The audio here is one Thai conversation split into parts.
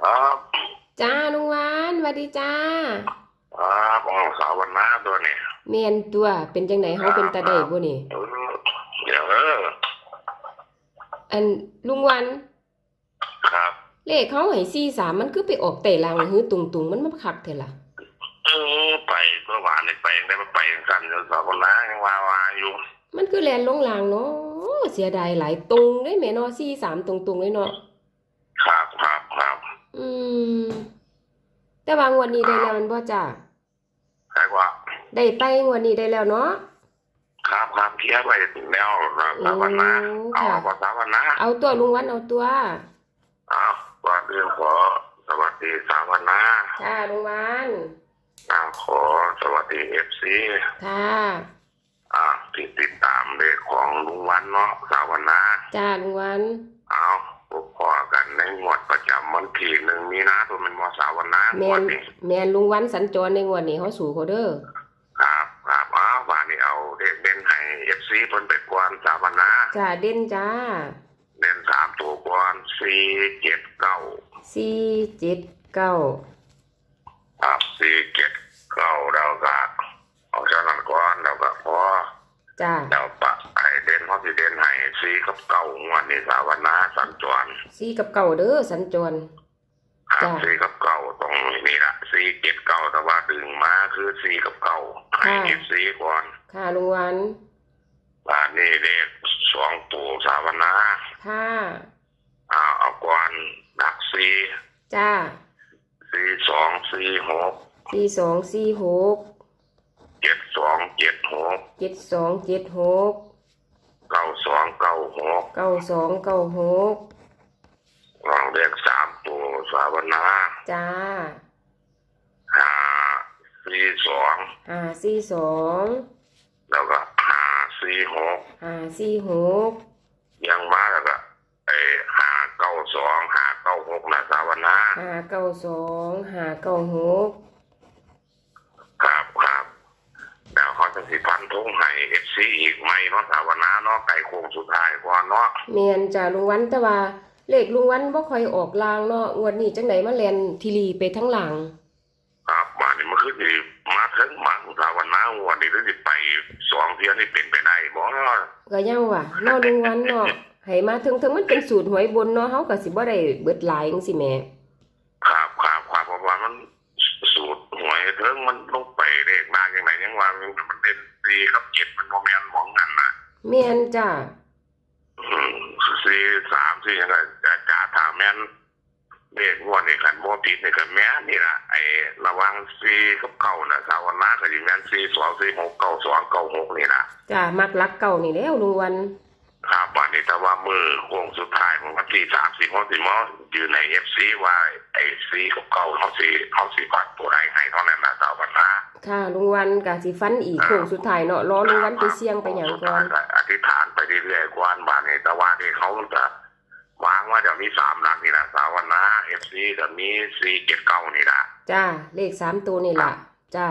ครับจ้าลุงหวานสวัสดีจ้าครับของสาววันนาตัวนี้แม่นตัวเป็นจังไหนเฮาเป็นตาได้บ่นี่ เออเดี๋ยวเอออันลุงหวันครับ เลขเขาให้43มันคือไปออกแต่ลางหือตุงๆมันมาคักแท้ล่ะเออไปเมื่อวานนี่ไปยังได้มาไปกันอยู่สาววันนายังวาวาอยู่มันคือแลนลงลางเนาะเสียดายหลายตรงเด้แม่เนาะ43ตรงๆเลยเนาะครับครับครับอืม แต่ว่างวดนี้ได้แล้วแมันบ่จ้าใครว่า ได้ไปงวดนี้ได้แล้วเนาะครับครับเคลียร์ไปแล้วสาววันนาโอ้เอาค่ะภาษาววันนาเอาตัวลุงหวันเอาตัวเอาก่อนอื่นขอสวัสดีสาววันนาค่ะลุงหวันอ่าขอสวัสดีเอฟซีค่ะอ่าที่ติดตามเลขของลุงวันเนาะสาววันนาจ้าลุงหวันเอาพบพอ กันในงวดประจำวันที่หนึ่งมีนาตัวเป็นมอสาวันนางแม่วดนนี้แม่นลุงหวันสัญจรในงวดนี้เฮาสู่เขาเด้อครับครับอ้าววันนี้เอาเด็กเด่นให้เอฟซีเพิ่นไปกวนสาวันนาจ้าเด่นจ้าเด่นสามตัวกวนสี่เจ็ดเก้าสี่เจ็ดเก้าครับสี่เจ็ดเก้าเราก็เอาเท่านั้นก่อนเราก็พอจ้า เราปะให้เด่นเพราะที่เด่นให้สี่กับเก้างวดนี้สาวันนาสัญจรสี่กับเก้าเด้อสัญจรครับจ้ะ สี่กับเก้าตรงนี้ละสี่เจ็ดเก้าแต่ว่าดึงมาคือสี่กับเก้าให้เอฟซีก่อนค่ะลุงหวันบ้านนี้เลขสองปู่สาวนาค่ะอ่าเอาก่อนดักสี่จ้าสี่สองสี่หกสี่สองสี่หกเจ็ดสองเจ็ดหกเจ็ดสองเจ็ดหก เก้าสองเก้าหกเก้าสองเก้าหกลองเลขสามปู่สาวนาจ้าห้าสี่สองห้าสี่สองแล้วก็ห้าสี่หกห้าสี่หกยังมาแล้วก็ไอ้ห้าเก้าสองห้าเก้าหกนะสาวนาห้าเก้าสองห้าเก้าหก ครับครับแล้วเขาจะสิพัน ทุ่งให้เอฟซีอีกไหมเนาะสาวนาเนาะไก่โค้งสุดท้ายก่อนเนาะแม่นจ้าลุงหวันแต่ว่าเลขลุงหวันบ่ค่อยออกลางเนาะงวดนี้จังไดมาแล่นทีรีไปทั้งหลัง ครับมานี่มันคือสิมาถึงมาสาวนาวันนี้คือสิไปสองเที่ยนี่เป็นไปได้บ่ก็ยังว่าเนาะลุงหวันเนาะให้มาถึงถึงมันเป็นสูตรหวยบนเนาะเฮาก็สิบ่ได้เบิดหลายจังซี่แหมครับครับครับเพราะว่ามันสูตรหวยเทิงมันลงไป ว่ามันมันเป็นสี่กับเจ็ดมันโมเมนหมองกันนะแม่นจ้าอืมสี่สามสี่ยังไงจะจ่าถามแม่นเลขงวดนี่ขันโมติดนี่กันแม่นนี่ล่ะไอ้ระวังสี่กับเก่าน่ะสาวนาก็อยู่แม่นสี่สองสี่หกเก้าสองเก้าหกนี่ล่ะจ้ามักรักเก่านี่แล้วลุงหวันครับวันนี้แต่ว่ามือโค้งสุดท้ายของวันที่สามสิบเขาสิมออยู่ในเอฟซีว่าไอ้ซีกับเก่าเขาสิเขาสิปัดตัวไหนให้เท่านั้นนะสาวนา ค่ะลุงหวันก็สิฟันอีกโค้งสุดท้ายเนาะรอลุงหวันไปเสี่ยงไปหยังก่อนอธิษฐานไปเรื่อยๆกวนบ้านนี้แต่ว่าที่เขาจะวางว่าเดี๋ยวมีสามหลักนี่นะสาวนาเอฟซีจะมีซีเจ็ดเก้านี่นะจ้าเลขสามตัวนี่ล่ะจ้า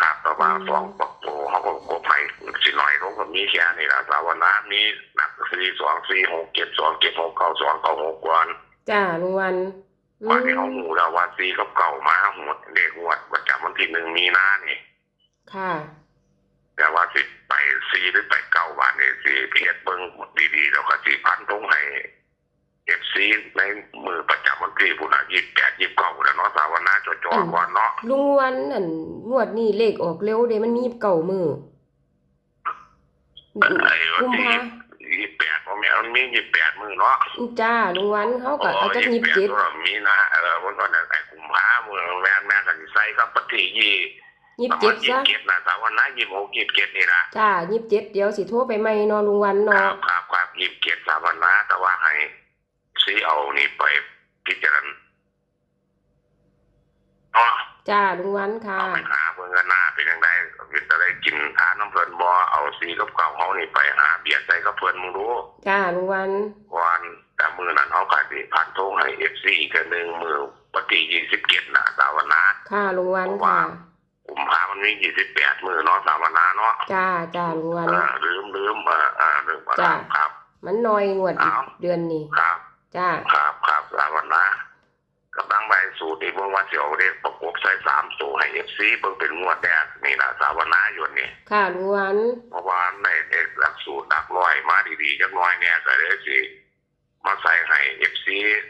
ครับแต่ว่าสองปักโตเขาก็กบให้สิหน่อยเขาก็มีแค่นี่นะสาวนามีหนักซีสองซีหกเจ็ดสองเจ็ดหกเก้าสองเก้าหกกวนจ้าลุงหวันอื วันมนี้เขาหูแล้วว่าซีกับเก่ามาหมดเด็กหวดประจำวันที่หนึ่งมีนานี่ค่ะ แต่ว่าสิไปซีหรือไปเก้าวันนี่ซีเพียรเบิ้งดีๆแล้วก็สิพันตรงให้เอฟซีในมือประจำวันที่พุ่นอะยี่แปดยี่เก้าแล้วเนาะสาวนาจอจอก่อนเนาะลุงหวันนั่นงวดนี้เลขออกเร็วเด้มันมีเก่ามือไอ้วันกุมที่ภายี่แปดผ มแม่มันมียี่แปดมือเนาะจ้าลุงหวันเขาก็เอาจักยิบแปดเจ็ดก็มีนะเออวันก่อนไอ้กุมภามือแม่แม่กันใส่ก็ปฏิยี่ยิบเจ็ดยี่ซะเจ็ดนะสาวนายี่หกยี่เจ็ดนี่นะจ้ายิบเจ็ดเดี๋ยวสิโทรไปใหม่เนาะลุงหวันครัเนาะบครับครับยี่เจ็ดสาวนาแต่ว่าให้ซีเอานี่ไปพิจารณาเนาะจ้าลุงหวันค่ะ เป็นอะไรกินทานน้ำเพลินบอเอาซีกับเก่าเขานี่ไปหาเบียร์ใส่กับเพื่อนมึงรู้จ้าลุงหวันวันแต่มือนั้นเขาขายดีผ่านโทงให้เอฟซีอีกอันหนึ่งมือปฏิยี่สิบเจ็ดนะสาวนาค่ะลุงหวันค่ะกุมภามันมียี่สิบแปดมือเนาะสาวนาเนาะจ้าจ้าลุงหวันเออลืมลืมเออเออลืมไปจ้ะครับ มันน้อยงวดอีกอ้าวเดือนนี้ครับจ้าครับครับสาวนากำลังสูตรนี่เบิ่งว่าสิเอาเลขประกบใส่สา มตัวให้ FC เบิ่งเป็นงวดแรกนี่ล่ะสาวนาอยู่นี่ค่ะลุงวันเพราะว่าในเด็กหลักสูตรหลักร้อยมาดีๆจักหน้อยเนี่ยก็เลยสิมาใส่ให้ FC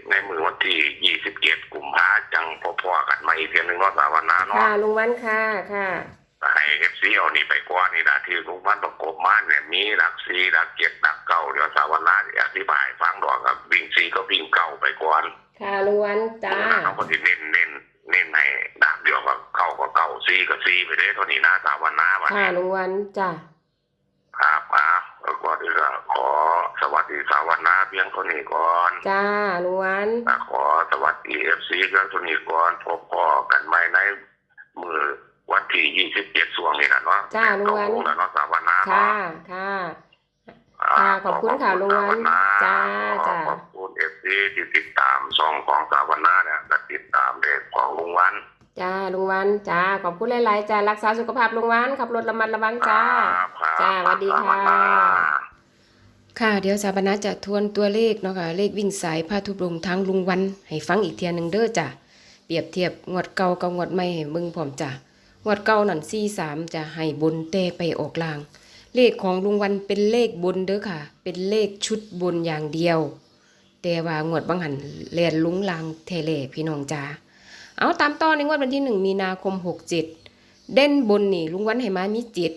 ในมือวันที่27กุมภาจังพอๆกันมาอีกเทียหนึงเนาะสาวนาเนาะค่ะลุงวันค่ะค่ะให้ FC เอานี่ไปก่อนนี่ล่ะที่ลุงมันประกบมาเนี่ยมีหลัก4หลัก7หลักเก้าเดี๋ยวสาวนาสิอธิบายให้ฟังดอกครับวิ่ง4ก็วิ่งเก้าไปก่อนค่ะลุงวันจ้าเขาก็สิเน้นเน้นเน้นให้ดาบเดียวกับ เก่าก็เก่าซีก็ซีไปเลยเท่านี้นะสาววันนาวันค่ะนี้ลุงวันจ้าครับมาแล้วก็เดี๋ยวขอสวัสดีสาววันนาเพียงเท่านี้ก่อนจ้าลุงวัน อะขอสวัสดีเอฟซีเพียงเท่านี้ก่อนพบพอกันใหม่ในมือวันที่ยี่สิบเจ็ดสวงนี่นะเนาะจ้าลุงวันตกลแล้วเนาะสาววันนาค่ะเนาะค่ะอ่าค่ะขอบคุณค่ะลุงวันสาจ้าขจ้า ขอบคุณเอฟซีที่ติดตามสองของสาววันนาเนี่ยและติดตามเด็กของลุงวัน จ้าลุงวันจ้าขอบคุณหลายๆจ้ารักษาสุขภาพลุงวันขับรถระมัดระวังจ้าครับครับจ้าสวัสดีค่ะสวัสดีค่ะ ค่ะเดี๋ยวสถาปนาจะทวนตัวเลขเนาะค่ะเลขวิ่งสายพาทุบลงทางลุงวัน ให้ฟังอีกเทียหนึงเด้อจ้ะเปรียบเทียบงวดเก่ากับงวดใหม่ให้มึงพร้อมจ้ะงวดเก่านั่น43จะให้บนแต่ไปออกล่าง เลขของลุงวันเป็นเลขบนเด้อค่ะ เป็นเลขชุดบนอย่างเดียว แต่ว่างวดบางหันแลนลุงลางเทเลพี่น้องจ้า เอาตามต่อในงวดวันที่1มีนาคม67เจ็ดเด่นบนนี่ลุงวันให้มามีเจ็ด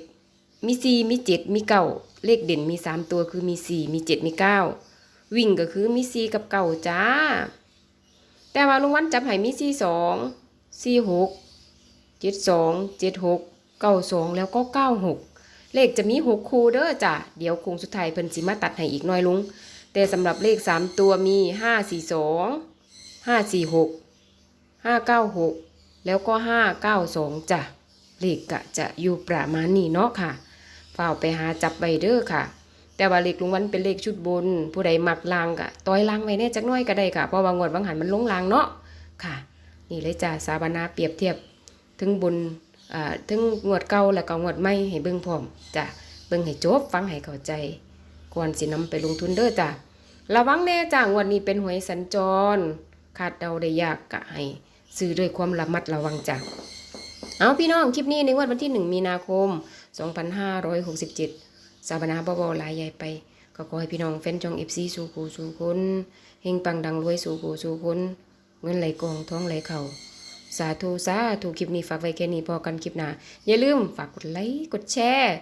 มีสี่มีเจ็ดมีเก้าเลขเด่นมีสามตัวคือมีสี่มีเจ็ดมีเก้าวิ่งก็คือมีสี่กับเก้าจ้า แต่ว่าลุงวันจับให้มีสี่สองสี่หกเจ็ดสองเจ็ดหกเก้าสองแล้วก็เก้าหกเลขจะมีหกคู่เด้อจ้ะเดี๋ยวคงสุดท้ายเพิ่นสิมาตัดให้อีกหน้อยลุงแต่สำหรับเลขสามตัวมีห้าสี่สองห้าสี่หก ห้าเก้าหกแล้วก็ห้าเก้าสองจ้ะเลขกะจะอยู่ประมาณนี้เนาะค่ะฝ้าวไปหาจับใบเด้อค่ะ แต่ว่าเลขลุงวันเป็นเลขชุดบน ผู้ใดมักลางกะต้อยลางไว้แน่จักน้อยก็ได้ค่ะเพราะว่างวดบางหันมันลงลางเนาะค่ะ นี่เลยจ้าสาบานาเปรียบเทียบถึงบนอ่าถึงงวดเก่าแล้วก็งวดใหม่ให้เบิ่งพร้อมจ้ะเบิ่งให้จบฟังให้เข้าใจก่อนสินำไปลงทุนเด้อจ้ะระวังแน่จ้างวดนี้เป็นหวยสัญจร คาดเดาได้ยากกะให้ ซื้อด้วยความระมัดระวังจ้ะเอาพี่น้องคลิปนี้ในงวดวันที่ 1 มีนาคม 2567 สาบนาบบาๆหลายใหญ่ไป ก็ขอให้พี่น้องแฟนจองเอฟซีสู่กูสู่คนเฮงปังดังรวยสู่กูสู่คนเงินไหลกองท้องไหลเข่าสาธุสาธุคลิปนี้ฝากไว้แค่นี้พอกันคลิปหน้าอย่าลืมฝากกดไลค์กดแชร์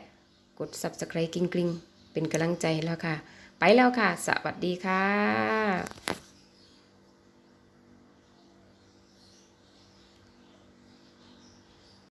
กด subscribe กริ๊งกริ๊งเป็นกำลังใจแล้วค่ะ ไปแล้วค่ะ สวัสดีค่ะ